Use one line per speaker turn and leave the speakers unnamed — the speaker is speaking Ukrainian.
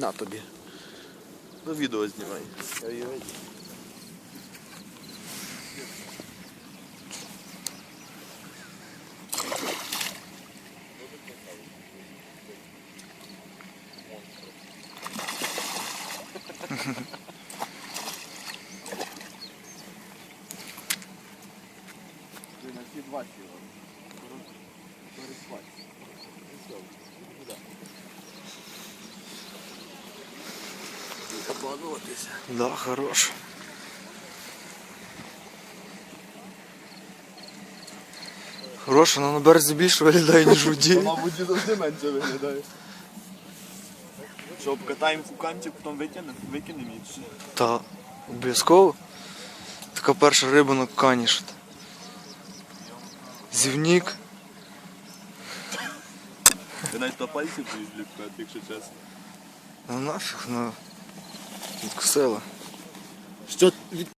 На тобі. Ну відео знімай. Ой-ой. На всі два Обмануватися.
Да, хорош. Хорош, вона на березі більше виглядає, ніж в воді.
Мабуть, і завжди менше виглядає. Що, обкатаємо фуканчик, потім викинемо, викинемо і все.
Та, обов'язково. Така перша риба на кані. що ти. Зівнік.
Я навіть на пальці поїздив, якщо чесно.
Ну нафіг, ну. Відкусила.
Що від